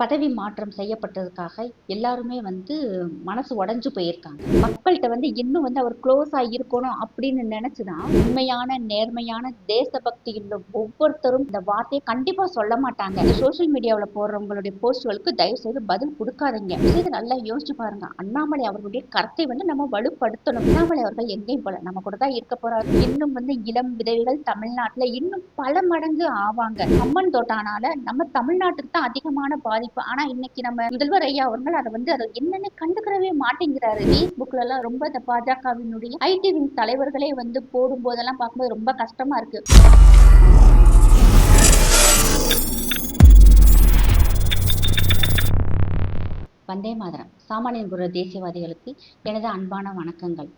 பதவி மாற்றம் செய்யப்பட்டதுக்காக எல்லாருமே வந்து மனசு உடஞ்சு போயிருக்காங்க. மக்கள்கிட்ட வந்து இன்னும் வந்து அவர் க்ளோஸ் இருக்கணும் அப்படின்னு நினைச்சுதான் உண்மையான நேர்மையான தேசபக்தி உள்ள ஒவ்வொருத்தரும் இந்த வார்த்தையை கண்டிப்பா சொல்ல மாட்டாங்க. சோசியல் சோஷியல் மீடியாவில் போடுறவங்களுடைய போஸ்ட்களுக்கு தயவு செய்து பதில் கொடுக்காதீங்க. இது நல்லா யோசிச்சு பாருங்க. அண்ணாமலை அவர்களுடைய கருத்தை வந்து நம்ம வலுப்படுத்தணும். அண்ணாமலை அவர்கள் எங்கேயும் போல. நம்ம கூட தான் இருக்க போறாரு. இன்னும் வந்து இளம் விதவைகள் தமிழ்நாட்டில் இன்னும் பல மடங்கு ஆவாங்க. அம்மன் தோட்டானால நம்ம தமிழ்நாட்டுக்கு தான் அதிகமான பாதிப்பு ஆனா இன்னைக்கு நம்ம முதல்வர் ஐயா அவர்கள் அதை வந்து அதை என்னன்னு கண்டுக்கிறவே மாட்டேங்கிறாரு. பேஸ்புக்ல எல்லாம் ரொம்ப இந்த பாஜகவினுடைய ஐடி விங் தலைவர்களே வந்து போடும் போதெல்லாம் பார்க்கும்போது ரொம்ப கஷ்டமா இருக்கு. வந்தே மாதரம். சாமானியன் குரு தேசியவாதிகளுக்கு எனது அன்பான வணக்கங்கள்.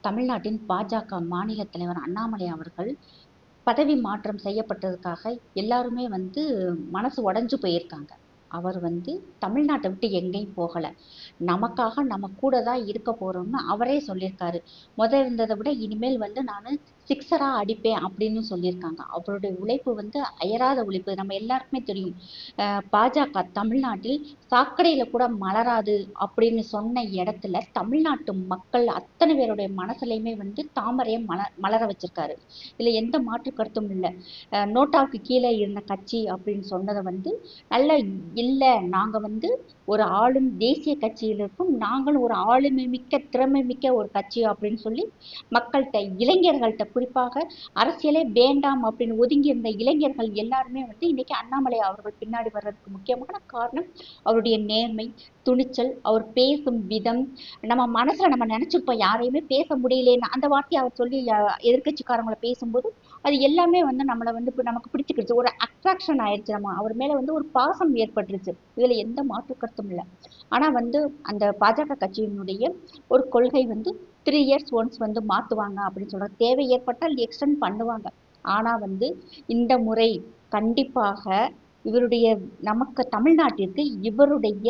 தமிழ்நாட்டின் பாஜக மாநில தலைவர் அண்ணாமலை அவர்கள் பதவி மாற்றம் செய்யப்பட்டதுக்காக எல்லாருமே வந்து மனசு உடஞ்சு போயிருக்காங்க. அவர் வந்து தமிழ்நாட்டை விட்டு எங்கேயும் போகலை. நமக்காக நம்ம கூட தான் இருக்க போறோம்னு அவரே சொல்லியிருக்காரு. முதல் இருந்ததை விட இனிமேல் வந்து நான் சிக்ஸராக அடிப்பேன் அப்படின்னு சொல்லியிருக்காங்க. அவருடைய உழைப்பு வந்து அயராத உழைப்பு. நம்ம எல்லாருக்குமே தெரியும். பாஜக தமிழ்நாட்டில் சாக்கடையில் கூட மலராது அப்படின்னு சொன்ன இடத்துல தமிழ்நாட்டு மக்கள் அத்தனை பேருடைய மனசுலையுமே வந்து தாமரையை மல மலர வச்சிருக்காரு. இதில் எந்த மாற்று கருத்தும் இல்லை. நோட்டாவுக்கு கீழே இருந்த கட்சி அப்படின்னு சொன்னதை வந்து நல்ல இல்லை. நாங்கள் வந்து ஒரு ஆளும் தேசிய கட்சியில் இருக்கும் நாங்களும் ஒரு ஆளுமை மிக்க திறமை மிக்க ஒரு கட்சி அப்படின்னு சொல்லி மக்கள்கிட்ட இளைஞர்கள்ட்ட குறிப்பாக அரசியலே வேண்டாம் அப்படின்னு ஒதுங்கி இருந்த இளைஞர்கள் எல்லாருமே வந்து இன்னைக்கு அண்ணாமலை அவர்கள் பின்னாடி வர்றதுக்கு முக்கியமான காரணம் அவருடைய நேர்மை துணிச்சல் அவர் பேசும் விதம் நம்ம மனசுல நம்ம நினைச்சிருப்போம் யாரையுமே பேச முடியலன்னு. அந்த வார்த்தையை அவர் சொல்லி எதிர்கட்சிக்காரங்களை எதிர்க்கட்சிக்காரங்களை பேசும்போது அது எல்லாமே வந்து நம்மளை வந்து இப்போ நமக்கு பிடிச்சிக்கிடுச்சு. ஒரு அட்ராக்ஷன் ஆயிடுச்சு நம்ம. அவர் மேல வந்து ஒரு பாசம் ஏற்பட்டுருச்சு. இதுல எந்த மாற்று கருத்தும் இல்லை. ஆனா வந்து அந்த பாஜக கட்சியினுடைய ஒரு கொள்கை வந்து த்ரீ இயர்ஸ் ஒன்ஸ் வந்து மாத்துவாங்க அப்படின்னு சொல்றாங்க. தேவை ஏற்பட்டால் எக்ஸ்டெண்ட் பண்ணுவாங்க. ஆனா வந்து இந்த முறை கண்டிப்பாக இவருடைய நமக்கு தமிழ்நாட்டிற்கு இவருடைய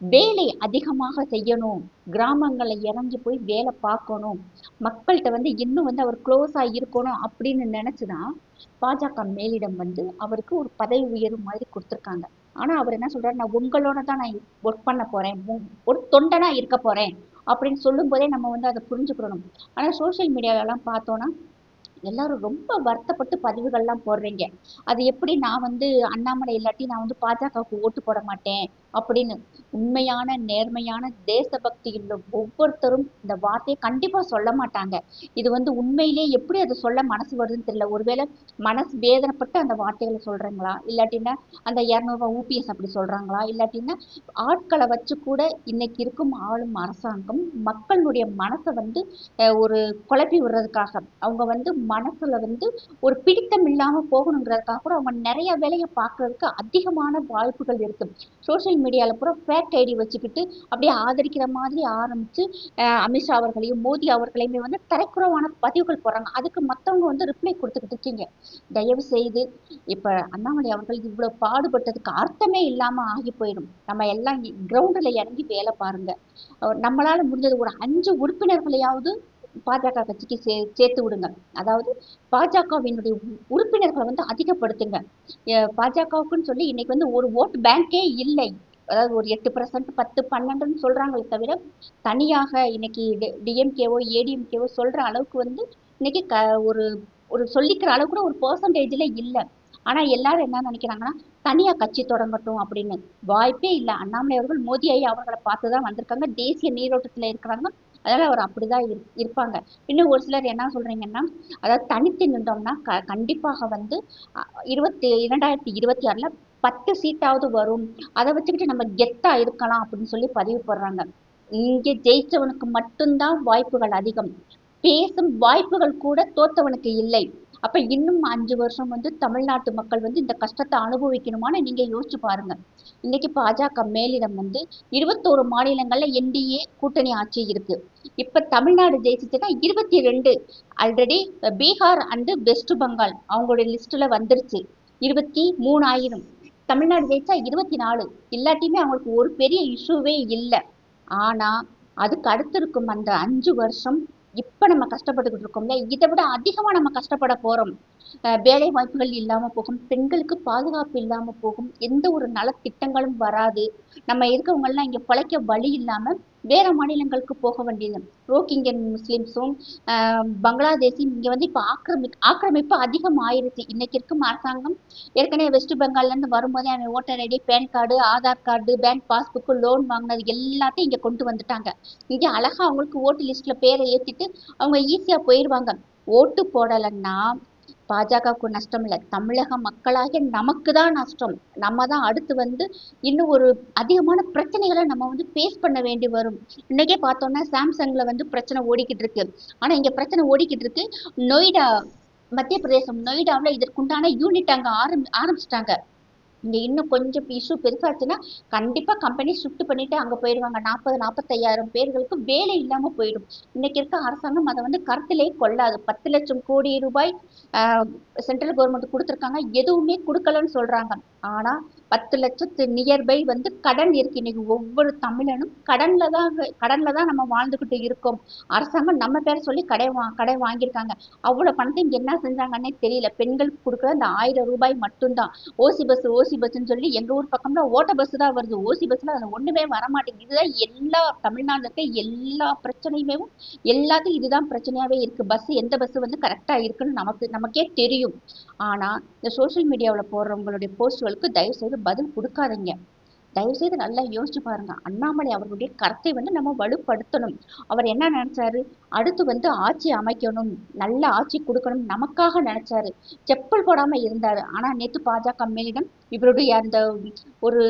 வேலை அதிகமாக செய்யணும். கிராமங்களை இறங்கி போய் வேலை பார்க்கணும். மக்கள்கிட்ட வந்து இன்னும் வந்து அவர் க்ளோஸாக இருக்கணும் அப்படின்னு நினைச்சுதான் பாஜக மேலிடம் வந்து அவருக்கு ஒரு பதவி உயர்வு மாதிரி கொடுத்துருக்காங்க. ஆனா அவர் என்ன சொல்றாரு? நான் உங்களோட தான் நான் ஒர்க் பண்ண போறேன். ஒரு தொண்டனா இருக்க போறேன் அப்படின்னு சொல்லும் போதே நம்ம வந்து அதை புரிஞ்சுக்கணும். ஆனால் சோஷியல் மீடியாவிலலாம் பார்த்தோம்னா எல்லாரும் ரொம்ப வருத்தப்பட்டு பதிவுகள்லாம் போடுறீங்க. அது எப்படி நான் வந்து அண்ணாமலை இல்லாட்டி நான் வந்து பாஜகவுக்கு ஓட்டு போட மாட்டேன்? அப்படின்னு உண்மையான நேர்மையான தேசபக்தி உள்ள ஒவ்வொருத்தரும் இந்த வார்த்தையை கண்டிப்பா சொல்ல மாட்டாங்க. இது வந்து உண்மையிலேயே எப்படி அது சொல்ல மனசு வருதுன்னு தெரியல. ஒருவேளை மனசு வேதனைப்பட்டு அந்த வார்த்தைகளை சொல்றாங்களா? இல்லாட்டின்னா அந்த இரநூறுவா ஊபிஎஸ் அப்படி சொல்றாங்களா? இல்லாட்டின்னா ஆட்களை வச்சு கூட இன்னைக்கு இருக்கும் ஆளும் அரசாங்கம் மக்களுடைய மனசை வந்து ஒரு குழப்பி விடுறதுக்காக அவங்க வந்து மனசுல வந்து ஒரு பிடித்தம் இல்லாம போகணுங்கிறதுக்காக கூட அவங்க நிறைய வேலையை பார்க்கறதுக்கு அதிகமான வாய்ப்புகள் இருக்கு. சோஷியல் மீடியால பூரா ஃபேக் ஐடி வச்சுக்கிட்டு அப்படியே ஆதரிக்கிற மாதிரி ஆரம்பிச்சு அமித்ஷா அவர்களையும் மோடி அவர்களையுமே வந்து தரைக்குறவான பதிவுகள் போடுறாங்க. அதுக்கு மத்தவங்க வந்து ரிப்ளை கொடுத்துக்கிட்டு இருக்கீங்க. தயவு செய்து இப்ப அண்ணாமலை அவர்கள் இவ்வளவு பாடுபட்டதுக்கு அர்த்தமே இல்லாம ஆகி போயிடும். நம்ம எல்லாம் கிரவுண்ட்ல இறங்கி வேலை பாருங்க. நம்மளால் நம்மளால முடிஞ்சது ஒரு அஞ்சு உறுப்பினர்களையாவது பாஜக கட்சிக்கு சே சேர்த்து விடுங்க. அதாவது பாஜகவினுடைய உ- உறுப்பினர்களை வந்து அதிகப்படுத்துங்க. பாஜகவுக்குன்னு சொல்லி இன்னைக்கு வந்து ஒரு ஓட் பேங்கே இல்லை. அதாவது ஒரு எட்டு பர்சன்ட் பத்து பன்னெண்டுன்னு சொல்றாங்களே தவிர தனியாக இன்னைக்கு டிஎம்கேவோ ஏடிஎம்கேவோ சொல்ற அளவுக்கு வந்து இன்னைக்கு க ஒரு ஒரு சொல்லிக்கிற அளவுக்கு கூட ஒரு பர்சன்டேஜில் இல்லை. ஆனா எல்லாரும் என்ன நினைக்கிறாங்கன்னா தனியா கட்சி தொடங்கட்டும் அப்படின்னு. வாய்ப்பே இல்லை. அண்ணாமலை அவர்கள் மோடி ஐயா அவர்களை பார்த்து தான் வந்திருக்காங்க. தேசிய நீரோட்டத்துல இருக்கிறாங்க. அதனால அவர் அப்படிதான் இரு- இருப்பாங்க. இன்னும் ஒரு சிலர் என்ன சொல்றீங்கன்னா அதாவது தனித்து நின்றோம்னா க கண்டிப்பாக வந்து இருபத்தி இரண்டாயிரத்தி இருபத்தி ஆறுல பத்து சீட்டாவது வரும். அதை வச்சுக்கிட்டு நம்ம கெத்தா இருக்கலாம் அப்படின்னு சொல்லி பதிவு போடுறாங்க. இங்க ஜெயிச்சவனுக்கு மட்டும்தான் வாய்ப்புகள் அதிகம். பேசும் வாய்ப்புகள் கூட தோத்தவனுக்கு இல்லை. அப்ப இன்னும் அஞ்சு வருஷம் வந்து தமிழ்நாட்டு மக்கள் வந்து இந்த கஷ்டத்தை அனுபவிக்கணுமான்னு நீங்க யோசிச்சு பாருங்க. இன்னைக்கு பாஜக மேலிடம் வந்து இருபத்தோரு மாநிலங்கள்ல என்டிஏ கூட்டணி ஆட்சி இருக்கு. இப்ப தமிழ்நாடு ஜெயிச்சுச்சுன்னா இருபத்தி ரெண்டு ஆல்ரெடி பீகார் அண்டு வெஸ்ட் பெங்கால் அவங்களுடைய லிஸ்ட்ல வந்துருச்சு. இருபத்தி மூணாயிரம். தமிழ்நாடு ஜெயிச்சா இருபத்தி நாலு இல்லாட்டியுமே அவங்களுக்கு ஒரு பெரிய இஷ்யூவே இல்லை. ஆனா அதுக்கு அடுத்து இருக்கும் அந்த அஞ்சு வருஷம் இப்ப நம்ம கஷ்டப்பட்டுக்கிட்டு இருக்கோம்ல இதை விட அதிகமா நம்ம கஷ்டப்பட போறோம். வேலை வாய்ப்புகள் இல்லாம போகும் பெண்களுக்கு பாதுகாப்பு இல்லாம போகும் எந்த ஒரு நலத்திட்டங்களும் வராது. நம்ம இருக்கவங்க எல்லாம் இங்க பிழைக்க வழி இல்லாம வேற மாநிலங்களுக்கு போக வேண்டியது ரோஹிங்கன் முஸ்லிம்ஸும் பங்களாதேஷும் இங்கே வந்து இப்போ ஆக்கிரமி ஆக்கிரமிப்பு அதிகம் ஆயிருச்சு இன்னைக்கு இருக்கும் அரசாங்கம் ஏற்கனவே வெஸ்ட் பெங்கால்லேருந்து வரும்போதே அவன் voter ID PAN card Aadhaar card bank passbook loan வாங்கினது எல்லாத்தையும் இங்கே கொண்டு வந்துட்டாங்க. இங்கே அழகாக அவங்களுக்கு ஓட்டு லிஸ்ட்டில் பேரை ஏற்றிட்டு அவங்க ஈஸியாக போயிடுவாங்க ஓட்டு போடலைன்னா பாஜகவுக்கு நஷ்டம் இல்லை. தமிழக மக்களாகிய நமக்கு தான் நஷ்டம். நம்ம தான் அடுத்து வந்து இன்னும் ஒரு அதிகமான பிரச்சனைகளை நம்ம வந்து ஃபேஸ் பண்ண வேண்டி வரும். இன்னைக்கே பார்த்தோம்னா சாம்சங்கில் வந்து பிரச்சனை ஓடிக்கிட்டு இருக்கு. ஆனால் இங்கே பிரச்சனை ஓடிக்கிட்டு இருக்கு. நொய்டா மத்திய பிரதேசம் நொய்டாவில் இதற்குண்டான யூனிட் அங்கே ஆரம்பி ஆரம்பிச்சிட்டாங்க. இங்கே இன்னும் கொஞ்சம் இஷ்யூ பெருசாச்சுன்னா கண்டிப்பாக கம்பெனி ஷிஃப்ட் பண்ணிவிட்டு அங்கே போயிடுவாங்க. நாற்பது நாற்பத்தையாயிரம் பேர்களுக்கு வேலை இல்லாமல் போயிடும். இன்னைக்கு இருக்க அரசாங்கம் அதை வந்து கருத்திலே கொள்ளாது. பத்து லட்சம் கோடி ரூபாய் சென்ட்ரல் கவர்மெண்ட் கொடுத்துருக்காங்க. எதுவுமே கொடுக்கலன்னு சொல்கிறாங்க ஆனால் பத்து லட்சத்து நியர்பை வந்து கடன் இருக்கு. இன்னைக்கு ஒவ்வொரு தமிழனும் கடன்ல தான் கடன்ல தான் நம்ம வாழ்ந்துகிட்டு இருக்கோம். அரசாங்கம் நம்ம பேரை சொல்லி கடை வா கடை வாங்கியிருக்காங்க. அவ்வளவு பணத்தை இங்க என்ன செஞ்சாங்கன்னே தெரியல. பெண்களுக்கு கொடுக்குற அந்த ஆயிரம் ரூபாய் மட்டும்தான். ஓசி பஸ் ஓசி பஸ்ன்னு சொல்லி எங்க ஊர் பக்கம்ல ஓட்ட பஸ் தான் வருது. ஓசி பஸ்ல அது ஒண்ணுமே வரமாட்டேங்குது. இதுதான் எல்லா தமிழ்நாட்டுல இருக்க எல்லா பிரச்சனையுமே எல்லாத்துக்கும் இதுதான் பிரச்சனையாவே இருக்கு. பஸ் எந்த பஸ் வந்து கரெக்டா இருக்குன்னு நமக்கு நமக்கே தெரியும். ஆனா இந்த சோஷியல் மீடியாவுல போடுறவங்களுடைய போஸ்ட்களுக்கு தயவு செய்து பதில் கொடுக்காதீங்க. தயவு செய்து நல்லா யோசிச்சு பாருங்க. அண்ணாமலை அவர்களுடைய கருத்தை வந்து நம்ம வலுப்படுத்தணும். அவர் என்ன நினைச்சாரு? அடுத்து வந்து ஆட்சி அமைக்கணும். நல்ல ஆட்சி கொடுக்கணும். நமக்காக நினைச்சாரு. செப்பல் போடாம இருந்தாரு. ஆனா நேத்து பாஜக மேலிடம் இவருடைய அந்த ஒரு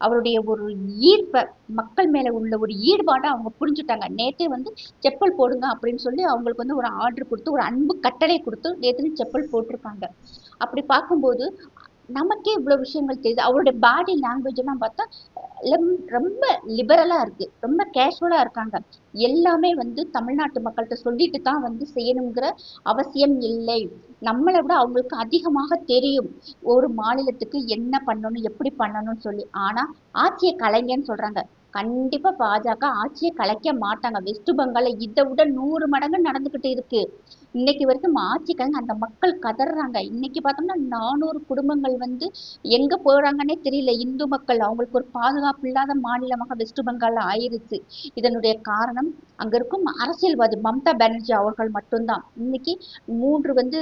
அவருடைய ஒரு ஈர்ப்பை மக்கள் மேல உள்ள ஒரு ஈடுபாடை அவங்க புரிஞ்சுட்டாங்க. நேத்தே வந்து செப்பல் போடுங்க அப்படின்னு சொல்லி அவங்களுக்கு வந்து ஒரு ஆர்டர் கொடுத்து ஒரு அன்பு கட்டளை கொடுத்து நேத்து செப்பல் போட்டிருக்காங்க. அப்படி பார்க்கும்போது நமக்கே இவ்வளோ விஷயங்கள் தெரியுது. அவருடைய பாடி லாங்குவேஜ் எல்லாம் பார்த்தா ரொம்ப லிபரலாக இருக்குது ரொம்ப கேஷுவலாக இருக்காங்க. எல்லாமே வந்து தமிழ்நாட்டு மக்கள்கிட்ட சொல்லிட்டு தான் வந்து செய்யணுங்கிற அவசியம் இல்லை. நம்மளை விட அவங்களுக்கு அதிகமாக தெரியும் ஒரு மாநிலத்துக்கு என்ன பண்ணணும் எப்படி பண்ணணும்னு சொல்லி. ஆனால் ஆட்சியை கலைங்கன்னு சொல்கிறாங்க கண்டிப்பா பாஜக ஆட்சியை கலைக்க மாட்டாங்க. வெஸ்ட் பெங்கால்ல இதை விட நூறு மடங்கு நடந்துகிட்டு இருக்கு. இன்னைக்கு வரைக்கும் ஆட்சிக்காக அந்த மக்கள் கதறாங்க. இன்னைக்கு பார்த்தோம்னா நானூறு குடும்பங்கள் வந்து எங்க போறாங்கன்னே தெரியல. இந்து மக்கள் அவங்களுக்கு ஒரு பாதுகாப்பு இல்லாத மாநிலமாக வெஸ்ட் பெங்கால்ல ஆயிருச்சு. இதனுடைய காரணம் அங்க இருக்கும் அரசியல்வாதி மம்தா பானர்ஜி அவர்கள் மட்டும்தான். இன்னைக்கு மூன்று வந்து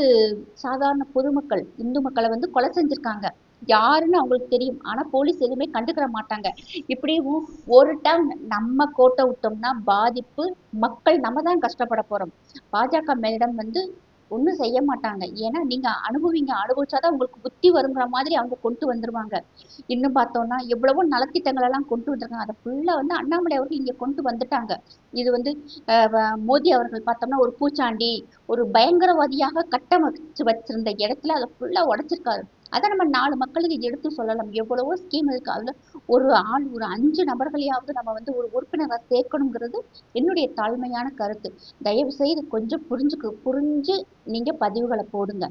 சாதாரண பொதுமக்கள் இந்து மக்களை வந்து கொலை செஞ்சிருக்காங்க. யாருன்னு அவங்களுக்கு தெரியும். ஆனா போலீஸ் எதுவுமே கண்டுக்கிற மாட்டாங்க. இப்படியும் ஒரு டைம் நம்ம கோட்டை விட்டோம்னா பாதிப்பு மக்கள் நம்ம தான் கஷ்டப்பட போறோம். பாஜக மேலிடம் வந்து ஒண்ணும் செய்ய மாட்டாங்க. ஏன்னா நீங்க அனுபவிங்க அனுபவிச்சாதான் உங்களுக்கு புத்தி வருங்கிற மாதிரி அவங்க கொண்டு வந்துருவாங்க. இன்னும் பார்த்தோம்னா எவ்வளவோ நலத்திட்டங்கள் எல்லாம் கொண்டு வந்திருக்காங்க. அதை ஃபுல்லா வந்து அண்ணாமலை அவர்கள் இங்க கொண்டு வந்துட்டாங்க. இது வந்து அஹ், மோடி அவர்கள் பார்த்தோம்னா ஒரு பூச்சாண்டி ஒரு பயங்கரவாதியாக கட்டமைச்சு வச்சிருந்த இடத்துல அதை ஃபுல்லா உடைச்சிருக்காரு. அதை நம்ம நாலு மக்களுக்கு எடுத்து சொல்லலாம். எவ்வளவோ ஸ்கீம் இருக்கு. அதுல ஒரு ஆள் ஒரு அஞ்சு நபர்களையாவது நம்ம வந்து ஒரு உறுப்பினராக சேர்க்கணுங்கிறது என்னுடைய தாழ்மையான கருத்து. தயவு செய்து கொஞ்சம் புரிஞ்சுக்கு புரிஞ்சு நீங்க பதிவுகளை போடுங்க.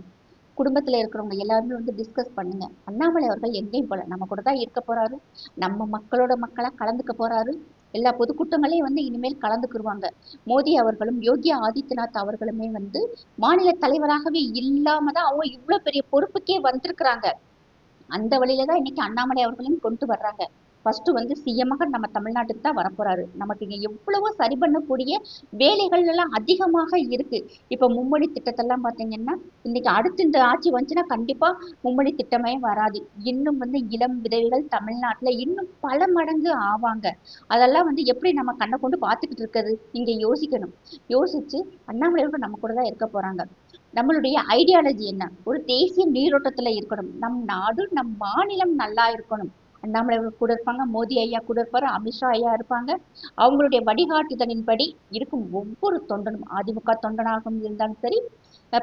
குடும்பத்துல இருக்கிறவங்க எல்லாருமே வந்து டிஸ்கஸ் பண்ணுங்க. அண்ணாமலை அவர்கள் எங்கேயும் போல. நம்ம கூட தான் இருக்க போறாரு. நம்ம மக்களோட மக்களாக கலந்துக்க போறாரு. எல்லா பொதுக்கூட்டங்களையும் வந்து இனிமேல் கலந்துக்குருவாங்க. மோடி அவர்களும் யோகி ஆதித்யநாத் அவர்களுமே வந்து மாநில தலைவராகவே இல்லாம தான் அவங்க இவ்வளவு பெரிய பொறுப்புக்கே வந்திருக்கிறாங்க. அந்த வழியில தான் இன்னைக்கு அண்ணாமலை அவர்களையும் கொண்டு வர்றாங்க. ஃபஸ்ட்டு வந்து சிஎம்மாக நம்ம தமிழ்நாட்டுக்கு தான் வரப்போகிறாரு நமக்கு இங்கே எவ்வளவோ சரி பண்ணக்கூடிய வேலைகள் எல்லாம் அதிகமாக இருக்குது இப்போ மும்மொழி திட்டத்தெல்லாம் பார்த்தீங்கன்னா இன்னைக்கு அடுத்து இந்த ஆட்சி வந்துச்சுன்னா கண்டிப்பாக மும்மொழி திட்டமே வராது. இன்னும் வந்து இளம் விதவைகள் தமிழ்நாட்டில் இன்னும் பல மடங்கு ஆவாங்க. அதெல்லாம் வந்து எப்படி நம்ம கண்ணை கொண்டு பார்த்துக்கிட்டு இருக்கிறது? இங்கே யோசிக்கணும். யோசித்து அண்ணாமலையோட நம்ம கூட தான் இருக்க போகிறாங்க நம்மளுடைய ஐடியாலஜி என்ன? ஒரு தேசிய நீரோட்டத்தில் இருக்கணும். நம் நாடு நம் மாநிலம் நல்லா இருக்கணும். அண்ணாமலை கூட இருப்பாங்க மோடி ஐயா கூட இருப்பாரு அமித்ஷா ஐயா இருப்பாங்க. அவங்களுடைய வழிகாட்டுதலின்படி இருக்கும் ஒவ்வொரு தொண்டனும் அதிமுக தொண்டனாக இருந்தாலும் சரி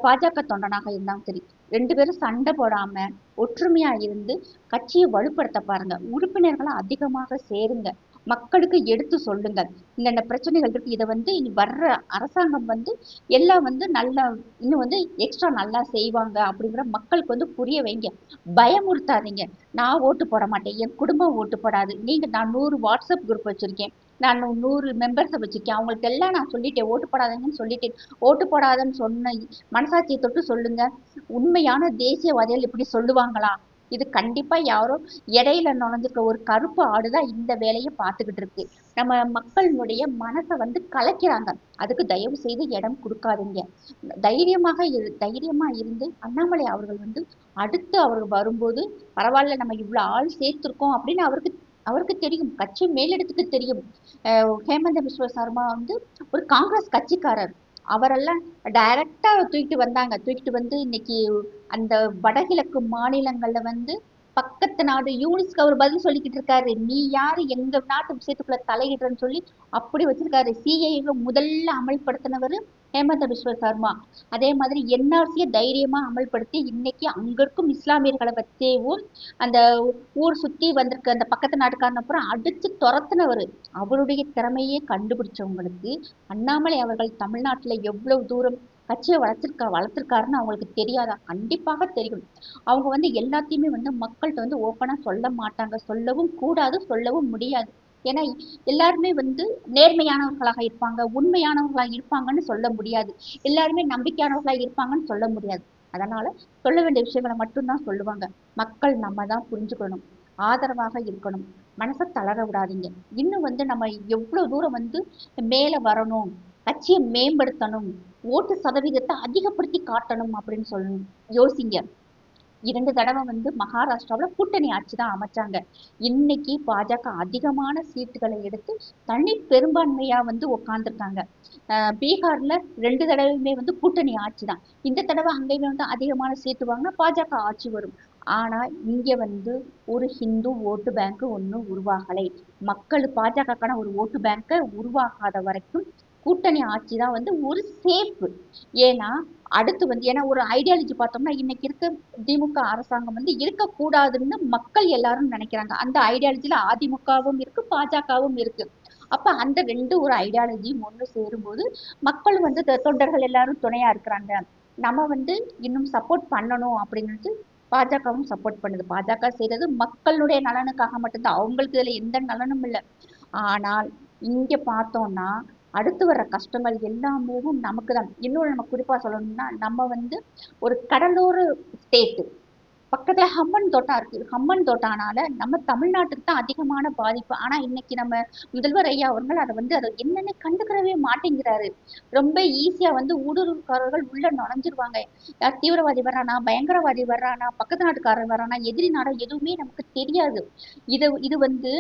பாஜக தொண்டனாக இருந்தாலும் சரி ரெண்டு பேரும் சண்டை போடாம ஒற்றுமையா இருந்து கட்சியை வலுப்படுத்த பாருங்க. உறுப்பினர்களை அதிகமாக சேருங்க. மக்களுக்கு எடுத்து சொல்லுங்க இன்னென்ன பிரச்சனைகள் இருக்கு. இதை வந்து இனி வர்ற அரசாங்கம் வந்து எல்லாம் வந்து நல்லா இன்னும் வந்து எக்ஸ்ட்ரா நல்லா செய்வாங்க அப்படிங்கிற மக்களுக்கு வந்து புரிய வைங்க. பயமுறுத்தாதீங்க. நான் ஓட்டு போட மாட்டேன். என் குடும்பம் ஓட்டு போடாது. நீங்க நான் நூறு வாட்ஸ்அப் குரூப் வச்சிருக்கேன். நான் நூறு மெம்பர்ஸை வச்சுருக்கேன். அவங்கள்ட்ட எல்லாம் நான் சொல்லிட்டேன். ஓட்டு போடாதீங்கன்னு சொல்லிட்டேன். ஓட்டு போடாதன்னு சொன்ன மனசாட்சியை தொட்டு சொல்லுங்க. உண்மையான தேசியவாதிகள் இப்படி சொல்லுவாங்களா? இது கண்டிப்பா யாரோ இடையில நுழைஞ்சிருக்க ஒரு கருப்பு ஆடுதான் இந்த வேலையை பார்த்துக்கிட்டு இருக்கு. நம்ம மக்களினுடைய மனசை வந்து கலைக்கிறாங்க. அதுக்கு தயவு செய்து இடம் கொடுக்காதீங்க. தைரியமாக இரு தைரியமா இருந்து அண்ணாமலை அவர்கள் வந்து அடுத்து அவர் வரும்போது பரவாயில்ல நம்ம இவ்வளவு ஆள் சேர்த்திருக்கோம் அப்படின்னு அவருக்கு அவருக்கு தெரியும். கட்சி மேலிடத்துக்கு தெரியும். அஹ் ஹேமந்த விஸ்வ சர்மா வந்து ஒரு காங்கிரஸ் கட்சிக்காரர். அவரெல்லாம் டைரக்டா தூக்கிட்டு வந்தாங்க. தூக்கிட்டு வந்து இன்னைக்கு அந்த வடகிழக்கு மாநிலங்கள்ல வந்து பக்கத்து நாடு யூனிஸ்க்கு அவர் பதில் சொல்லிக்கிட்டு இருக்காரு. நீ யாரு? எங்க நாட்டு விஷயத்துக்குள்ள தலையிடுறன்னு சொல்லி அப்படி வச்சிருக்காரு. சிஐஏ முதல்ல அமல்படுத்தினவர் ஹேமந்த பிஸ்வ சர்மா. அதே மாதிரி என்ஆர்சியை தைரியமா அமல்படுத்தி இன்னைக்கு அங்க இருக்கும் இஸ்லாமியர்களை வச்சேவும் அந்த ஊர் சுத்தி வந்திருக்க அந்த பக்கத்து நாட்டுக்காரன் அப்புறம் அடிச்சு துரத்துனவர். அவருடைய திறமையே கண்டுபிடிச்சவங்களுக்கு அண்ணாமலை அவர்கள் தமிழ்நாட்டுல எவ்வளவு தூரம் கட்சியை வளர்த்திருக்கா வளர்த்துருக்காருன்னு அவங்களுக்கு தெரியாதா? கண்டிப்பாக தெரியும். அவங்க வந்து எல்லாத்தையுமே வந்து மக்கள்கிட்ட வந்து ஓப்பனாக சொல்ல மாட்டாங்க. சொல்லவும் கூடாது சொல்லவும் முடியாது. ஏன்னா எல்லாருமே வந்து நேர்மையானவர்களாக இருப்பாங்க உண்மையானவர்களாக இருப்பாங்கன்னு சொல்ல முடியாது. எல்லாருமே நம்பிக்கையானவர்களாக இருப்பாங்கன்னு சொல்ல முடியாது. அதனால சொல்ல வேண்டிய விஷயங்களை மட்டும்தான் சொல்லுவாங்க. மக்கள் நம்ம தான் புரிஞ்சுக்கணும். ஆதரவாக இருக்கணும். மனசை தளர விடாதீங்க. இன்னும் வந்து நம்ம எவ்வளோ தூரம் வந்து மேலே வரணும் கட்சியை மேம்படுத்தணும் ஓட்டு சதவீதத்தை அதிகப்படுத்தி காட்டணும் அப்படின்னு சொல்லணும் யோசிங்க. இரண்டு தடவை வந்து மகாராஷ்டிராவில் கூட்டணி ஆட்சி தான் அமைச்சாங்க. இன்னைக்கு பாஜக அதிகமான சீட்டுகளை எடுத்து தனி பெரும்பான்மையா வந்து உட்காந்துருக்காங்க பீகார்ல ரெண்டு தடவையுமே வந்து கூட்டணி ஆட்சி தான். இந்த தடவை அங்கேயுமே வந்து அதிகமான சீட்டு வாங்கினா பாஜக ஆட்சி வரும். ஆனா இங்க வந்து ஒரு ஹிந்து ஓட்டு பேங்க் ஒன்றும் உருவாகலை. மக்கள் பாஜகக்கான ஒரு ஓட்டு பேங்கை உருவாகாத வரைக்கும் கூட்டணி ஆட்சி தான் வந்து ஒரு சேஃப் ஏன்னா அடுத்து வந்து ஏன்னா ஒரு ஐடியாலஜி பார்த்தோம்னா இன்னைக்கு இருக்க திமுக அரசாங்கம் வந்து இருக்கக்கூடாதுன்னு மக்கள் எல்லாரும் நினைக்கிறாங்க. அந்த ஐடியாலஜியில அதிமுகவும் இருக்கு பாஜகவும் இருக்கு. அப்ப அந்த ரெண்டு ஒரு ஐடியாலஜி ஒன்று சேரும்போது மக்கள் வந்து தொண்டர்கள் எல்லாரும் துணையா இருக்கிறாங்க. நம்ம வந்து இன்னும் சப்போர்ட் பண்ணணும் அப்படின்னுட்டு பாஜகவும் சப்போர்ட் பண்ணுது. பாஜக செய்யறது மக்களுடைய நலனுக்காக மட்டும்தான். அவங்களுக்கு இதுல எந்த நலனும் இல்லை. ஆனால் இங்க பார்த்தோம்னா அடுத்து வர்ற கஷ்டங்கள் எல்லாமே நமக்கு தான் இன்னொன்று நம்ம குறிப்பாக சொல்லணும்னா நம்ம வந்து ஒரு கடலோர ஸ்டேட்டு பக்கத்துல ஹம்மன் தோட்டம் இருக்கு. ஹம்மன் தோட்டானால நம்ம தமிழ்நாட்டுக்கு தான் அதிகமான பாதிப்பு. ஆனா இன்னைக்கு நம்ம முதல்வர் ஐயா அவர்கள் அதை வந்து அதை என்னன்னு கண்டுக்கிறவே மாட்டேங்கிறாரு. ரொம்ப ஈஸியா வந்து ஊடுருவக்காரர்கள் உள்ள நுழைஞ்சிருவாங்க. யார் தீவிரவாதி வர்றானா பயங்கரவாதி வர்றானா பக்கத்து நாட்டுக்காரர் வர்றானா எதிரி நாடா எதுவுமே நமக்கு தெரியாது. இது இது வந்து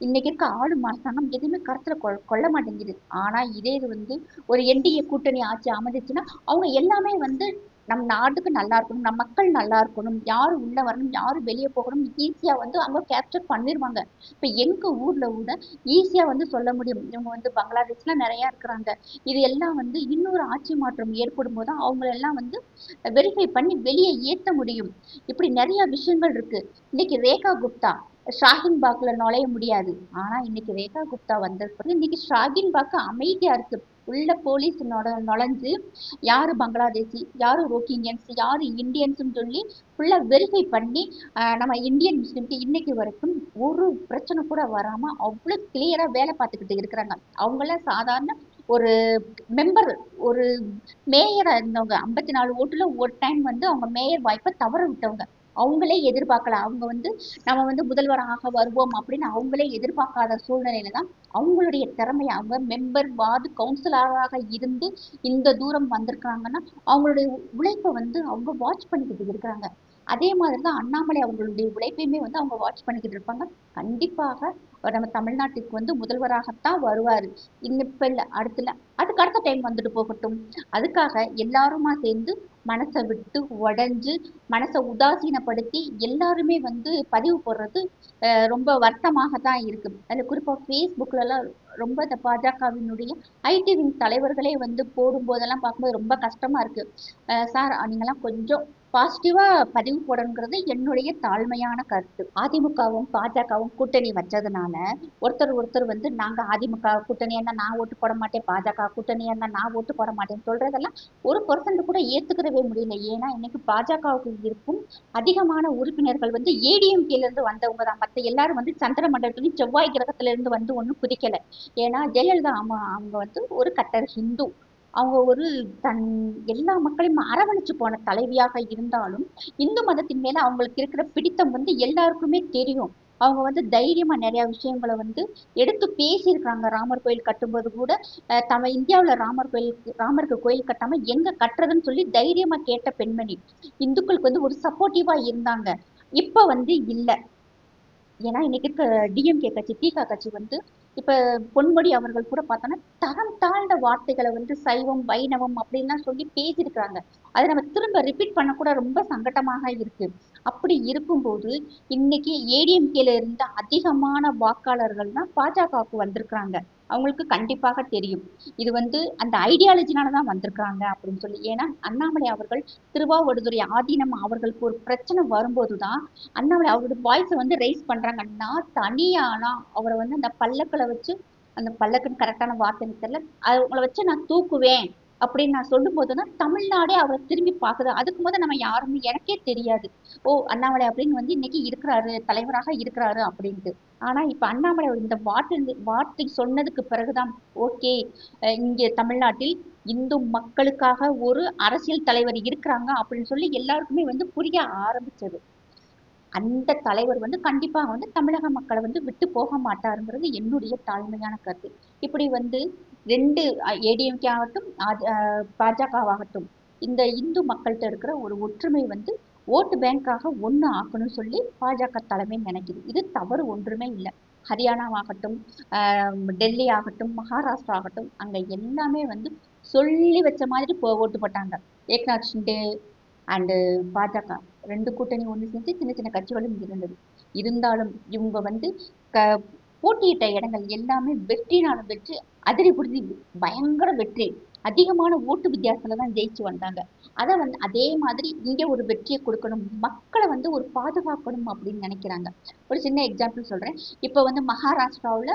இன்னைக்கு இருக்க ஆளும் அரசாங்கம் எதுவுமே கருத்துல கொ கொள்ள மாட்டேங்குது. ஆனா இதே இது வந்து ஒரு என்டிஏ கூட்டணி ஆட்சி அமைஞ்சிச்சுன்னா அவங்க எல்லாமே வந்து நம் நாட்டுக்கு நல்லா இருக்கணும் நம் மக்கள் நல்லா இருக்கணும் யார் உள்ள வரணும் யார் வெளியே போகணும் ஈஸியா வந்து அவங்க கேப்சர் பண்ணிடுவாங்க இப்ப எங்க ஊர்ல கூட ஈஸியா வந்து சொல்ல முடியும். இவங்க வந்து பங்களாதேஷ்ல நிறைய இருக்கிறாங்க. இது எல்லாம் வந்து இன்னொரு ஆட்சி மாற்றம் ஏற்படும் போது அவங்களெல்லாம் வந்து வெரிஃபை பண்ணி வெளியே ஏற்ற முடியும். இப்படி நிறைய விஷயங்கள் இருக்கு. இன்னைக்கு ரேகா குப்தா ஷாகின் பாக்ல நுழைய முடியாது. ஆனா இன்னைக்கு ரேகா குப்தா வந்த பிறகு இன்னைக்கு ஷாகின் பாக்கு அமைதியா இருக்கு. உள்ள போலீஸ் நுழைஞ்சு யாரு பங்களாதேசி யாரு ரோஹிங்கியன்ஸ் யாரு இந்தியன்ஸ்னு சொல்லி ஃபுல்லா வெரிஃபை பண்ணி நம்ம இந்தியன் முஸ்லிம்க்கு இன்னைக்கு வரைக்கும் ஒரு பிரச்சனை கூட வராம அவ்வளவு கிளியரா வேலை பார்த்துக்கிட்டு இருக்கிறாங்க. அவங்களாம் சாதாரண ஒரு மெம்பர் ஒரு மேயரா இருந்தவங்க ஐம்பத்தி நாலு ஓட்டுல ஒரு டைம் வந்து அவங்க மேயர் வாய்ப்பை தவற விட்டவங்க. அவங்களே எதிர்பார்க்கல. அவங்க வந்து நம்ம வந்து முதல்வராக வருவோம் அப்படின்னு அவங்களே எதிர்பார்க்காத சூழ்நிலையில தான் அவங்களுடைய திறமையை அவங்க மெம்பர் வார்டு கவுன்சிலராக இருந்து இந்த தூரம் வந்திருக்காங்கன்னா அவங்களுடைய உழைப்பை வந்து அவங்க வாட்ச் பண்ணிக்கிட்டு இருக்காங்க அதே மாதிரி தான் அண்ணாமலை அவங்களுடைய உழைப்பையுமே வந்து அவங்க வாட்ச் பண்ணிக்கிட்டு இருப்பாங்க. கண்டிப்பாக நம்ம தமிழ்நாட்டுக்கு வந்து முதல்வராகத்தான் வருவார். இன்னும் இப்ப இல்லை அடுத்து அதுக்கு அடுத்த டைம் வந்துட்டு போகட்டும். அதுக்காக எல்லாருமா சேர்ந்து மனசை விட்டு உடைஞ்சு மனசை உதாசீனப்படுத்தி எல்லாருமே வந்து பதிவு போடுறது ரொம்ப வருத்தமாக தான் இருக்கு. அதுல குறிப்பாக ஃபேஸ்புக்லல்லாம் ரொம்ப இந்த பாஜகவினுடைய ஐடி விங் தலைவர்களே வந்து போடும்போதெல்லாம் பார்க்கும்போது ரொம்ப கஷ்டமா இருக்கு. சார் நீங்கள்லாம் கொஞ்சம் பாசிட்டிவா பதிவு போடணுங்கிறது என்னுடைய தாழ்மையான கருத்து. அதிமுகவும் பாஜகவும் கூட்டணி வச்சதுனால ஒருத்தர் ஒருத்தர் வந்து நாங்க அதிமுக கூட்டணி என்ன நான் ஓட்டு போட மாட்டேன் பாஜக கூட்டணி என்ன நான் ஓட்டு போட மாட்டேன்னு சொல்றதெல்லாம் ஒரு பர்சன்ட் கூட ஏத்துக்கிறவே முடியல. ஏன்னா இன்னைக்கு பாஜகவுக்கு இருக்கும் அதிகமான உறுப்பினர்கள் வந்து ஏடிஎம்கேல இருந்து வந்தவங்க தான். மற்ற எல்லாரும் வந்து சந்திர மண்டலத்துலயும் செவ்வாய் கிரகத்துல இருந்து வந்து ஒன்றும் குதிக்கல. ஏன்னா ஜெயலலிதா அம்மா அவங்க வந்து ஒரு கட்டர் ஹிந்து. அவங்க ஒரு தன் எல்லா மக்களையும் அரவணைச்சு போன தலைவியாக இருந்தாலும் இந்து மதத்தின் மேல அவங்களுக்கு இருக்கிற பிடித்தம் வந்து எல்லாருக்குமே தெரியும். அவங்க வந்து தைரியமா நிறைய விஷயங்களை வந்து எடுத்து பேசியிருக்காங்க. ராமர் கோயில் கட்டும்போது கூட தம இந்தியாவில் ராமர் கோயிலுக்கு ராமருக்கு கோயில் கட்டாம எங்க கட்டுறதுன்னு சொல்லி தைரியமா கேட்ட பெண்மணி இந்துக்களுக்கு வந்து ஒரு சப்போர்ட்டிவா இருந்தாங்க. இப்ப வந்து இல்லை. ஏன்னா இன்னைக்கு இருக்க டிஎம்கே கட்சி திக கட்சி வந்து இப்ப பொன்முடி அவர்கள் கூட பார்த்தோன்னா தரம் தாழ்ந்த வார்த்தைகளை வந்து சைவம் வைணவம் அப்படின்லாம் சொல்லி பேசியிருக்கிறாங்க. அதை நம்ம திரும்ப ரிப்பீட் பண்ண கூட ரொம்ப சங்கடமாக இருக்கு. அப்படி இருக்கும்போது இன்னைக்கு ஏடிஎம்கேல இருந்த அதிகமான வாக்காளர்கள் தான் பாஜகவுக்கு வந்திருக்கிறாங்க. அவங்களுக்கு கண்டிப்பாக தெரியும். இது வந்து அந்த ஐடியாலஜினால தான் வந்திருக்காங்க அப்படின்னு சொல்லி. ஏன்னா அண்ணாமலை அவர்கள் திருவாவடுதுறை ஆதீனம் அவர்களுக்கு ஒரு பிரச்சனை வரும்போது தான் அண்ணாமலை அவரோட வாய்ஸை வந்து ரைஸ் பண்றாங்க. நான் தனியானா அவரை வந்து அந்த பல்லக்களை வச்சு அந்த பல்லக்குன்னு கரெக்டான வார்த்தை எனக்கு தெரியல அவங்கள வச்சு நான் தூக்குவேன் அப்படின்னு நான் சொல்லும் போது தான் தமிழ்நாடே அவரை திரும்பி பார்க்குது. அதுக்கு போது நம்ம யாருமே எனக்கே தெரியாது. ஓ அண்ணாமலை அப்படின்னு வந்து இன்னைக்கு இருக்கிறாரு தலைவராக இருக்கிறாரு அப்படின்ட்டு. ஆனா இப்ப அண்ணாமலை இந்த வார்த்தை வார்த்தை சொன்னதுக்கு பிறகுதான் ஓகே இங்கே தமிழ்நாட்டில் இந்து மக்களுக்காக ஒரு அரசியல் தலைவர் இருக்கிறாங்க அப்படின்னு சொல்லி எல்லாருக்குமே வந்து புரிய ஆரம்பிச்சது. அந்த தலைவர் வந்து கண்டிப்பாக வந்து தமிழக மக்களை வந்து விட்டு போக மாட்டாருங்கிறது என்னுடைய தாழ்மையான கருத்து. இப்படி வந்து ரெண்டு ஏடிஎம்கே ஆகட்டும் பாஜகவாகட்டும் இந்த இந்து மக்கள்கிட்ட இருக்கிற ஒரு ஒற்றுமை வந்து ஓட்டு பேங்காக ஒன்று ஆக்கணும்னு சொல்லி பாஜக தலைமை நினைக்குது. இது தவறு ஒன்றுமே இல்லை. ஹரியானாவாகட்டும் டெல்லி ஆகட்டும் மகாராஷ்டிரா ஆகட்டும் அங்கே எல்லாமே வந்து சொல்லி வச்ச மாதிரி போ ஓட்டு போட்டாங்க. ஏக்நாத் ஷிண்டே அண்டு பாஜக. ரெண்டு கூட்டணி ஒன்று சேர்ந்து சின்ன சின்ன கட்சிகளும் இருந்தது. இருந்தாலும் இவங்க வந்து க போட்டியிட்ட இடங்கள் எல்லாமே வெற்றினாலும் வெற்றி அதிரி புரிஞ்சு பயங்கர வெற்றி. அதிகமான ஓட்டு வித்தியாசத்துல தான் ஜெயிச்சு வந்தாங்க. அதை வந்து அதே மாதிரி இங்கே ஒரு வெற்றியை கொடுக்கணும் மக்களை வந்து ஒரு பாதுகாக்கணும் அப்படின்னு நினைக்கிறாங்க. ஒரு சின்ன எக்ஸாம்பிள் சொல்றேன். இப்போ வந்து மகாராஷ்டிராவில்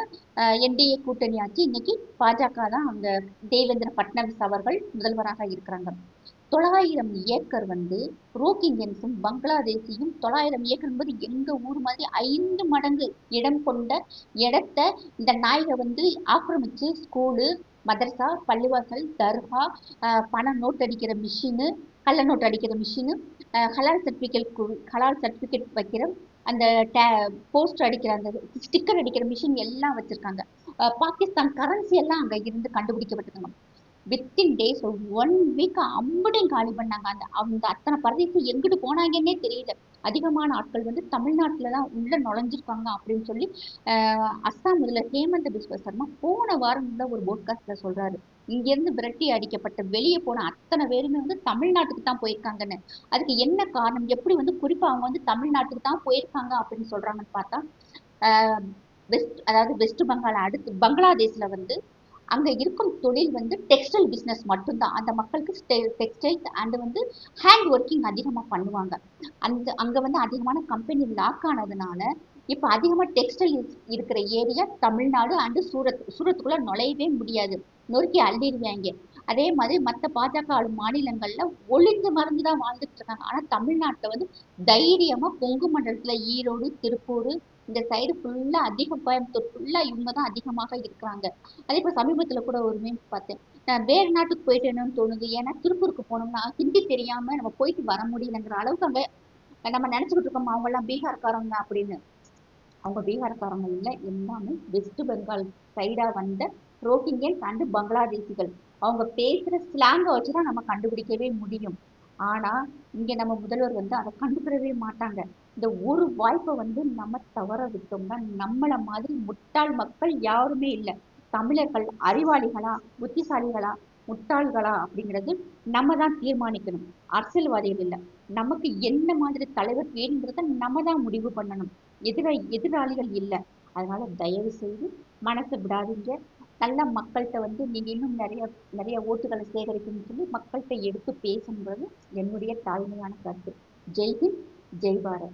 என்டிஏ கூட்டணி ஆச்சு. இன்னைக்கு பாஜக தான் அந்த தேவேந்திர பட்னவிஸ் அவர்கள் முதல்வராக இருக்கிறாங்க. தொள்ளாயிரம் ஏக்கர் வந்து ரோக்கிங்கியன்ஸும் பங்களாதேசியும் தொள்ளாயிரம் ஏக்கர் என்பது எங்க ஊர் மாதிரி ஐந்து மடங்கு இடம் கொண்ட இடத்த இந்த நாய்க வந்து ஆக்கிரமிச்சு ஸ்கூலு மதரசா பள்ளிவாசல் தர்கா பணம் நோட் அடிக்கிற மிஷினு கள்ள நோட் அடிக்கிற மிஷினு ஹலால் சர்டிஃபிகேட் ஹலால் சர்டிஃபிகேட் வைக்கிற அந்த டே போஸ்டர் அடிக்கிற அந்த ஸ்டிக்கர் அடிக்கிற மிஷின் எல்லாம் வச்சிருக்காங்க. பாகிஸ்தான் கரன்சி எல்லாம் அங்க இருந்து கண்டுபிடிக்கப்பட்டிருக்காங்க. வித்தின் டேஸ் ஒன் வீக் அம்புடையும் காலி பண்ணாங்க. அந்த அந்த அத்தனை பரதேசம் எங்கிட்டு போனாங்கன்னே தெரியல. அதிகமான ஆட்கள் வந்து தமிழ்நாட்டில் தான் உள்ள நுழைஞ்சிருக்காங்க அப்படின்னு சொல்லி அஸ்ஸாம் முதல்ல ஹேமந்த் பிஸ்வ சர்மா போன வாரம் உள்ள ஒரு போட்காஸ்ட்டில் சொல்கிறாரு இங்கேருந்து விரட்டி அடிக்கப்பட்ட வெளியே போன அத்தனை பேருமே வந்து தமிழ்நாட்டுக்கு தான் போயிருக்காங்கன்னு. அதுக்கு என்ன காரணம்? எப்படி வந்து குறிப்பாக அவங்க வந்து தமிழ்நாட்டுக்கு தான் போயிருக்காங்க அப்படின்னு சொல்கிறாங்கன்னு பார்த்தா வெஸ்ட் அதாவது வெஸ்ட் பெங்கால் அடுத்து பங்களாதேஷ்ல வந்து அங்க இருக்கும் தொழில் வந்து டெக்ஸ்டைல் பிஸ்னஸ் மட்டும்தான். அந்த மக்களுக்கு டெக்ஸ்டைல்ஸ் அண்ட் வந்து ஹேண்ட் ஒர்க்கிங் அதிகமாக பண்ணுவாங்க. அந்த அங்க வந்து அதிகமான கம்பெனி லாக் ஆனதுனால இப்போ அதிகமாக டெக்ஸ்டைல் இருக்கிற ஏரியா தமிழ்நாடு அண்டு சூரத் சூரத்துக்குள்ளே நுழையவே முடியாது. நொறுக்கி அள்ளிடுவாங்க. அதே மாதிரி மற்ற பாஜக ஆளும் மாநிலங்களில் ஒளிந்து மறைஞ்சு தான் வாழ்ந்துட்டு இருக்காங்க. ஆனால் தமிழ்நாட்டில் வந்து தைரியமாக கொங்கு மண்டலத்தில் ஈரோடு திருப்பூர் இந்த சைடு ஃபுல்லா அதிக கோயம்புத்தூர் ஃபுல்லா இவங்க தான் அதிகமாக இருக்கிறாங்க. அதே இப்போ சமீபத்துல கூட ஒரு மீன் பார்த்தேன். நான் வேறு நாட்டுக்கு போயிட்டு என்னன்னு தோணுது. ஏன்னா திருப்பூருக்கு போனோம்னா ஹிந்தி தெரியாம நம்ம போயிட்டு வர முடியலங்கிற அளவுக்கு அங்க நம்ம நினைச்சுக்கிட்டு இருக்கோம் அவங்க எல்லாம் பீகார்காரங்க அப்படின்னு. அவங்க பீகார்காரங்க இல்லை எல்லாமே வெஸ்ட் பெங்கால் சைடா வந்த ரோஹிங்கியன்ஸ் அண்ட் பங்களாதேசிகள். அவங்க பேசுற ஸ்லாங்கை வச்சுதான் நம்ம கண்டுபிடிக்கவே முடியும். ஆனா இங்க நம்ம முதல்வர் வந்து அதை கண்டுபிடவே மாட்டாங்க. இந்த ஒரு வாய்ப்பை வந்து நம்ம தவற விட்டோம்னா நம்மள மாதிரி முட்டாள் மக்கள் யாருமே இல்லை. தமிழர்கள் அறிவாளிகளா புத்திசாலிகளா முட்டாள்களா அப்படிங்கிறது நம்ம தான் தீர்மானிக்கணும். அரசியல்வாதிகள் இல்லை. நமக்கு என்ன மாதிரி தலைவர் வேணுங்கிறத நம்ம தான் முடிவு பண்ணணும். எதிர எதிராளிகள் இல்லை. அதனால தயவு செய்து மனசை விடாதீங்க. நல்ல மக்கள்கிட்ட வந்து நீங்கள் இன்னும் நிறைய நிறைய ஓட்டுகளை சேகரிக்கணும்னு சொல்லி மக்கள்கிட்ட எடுத்து பேசணுங்கிறது என்னுடைய தாழ்மையான கருத்து. ஜெய்ஹிந்த் ஜெய் பாரத்.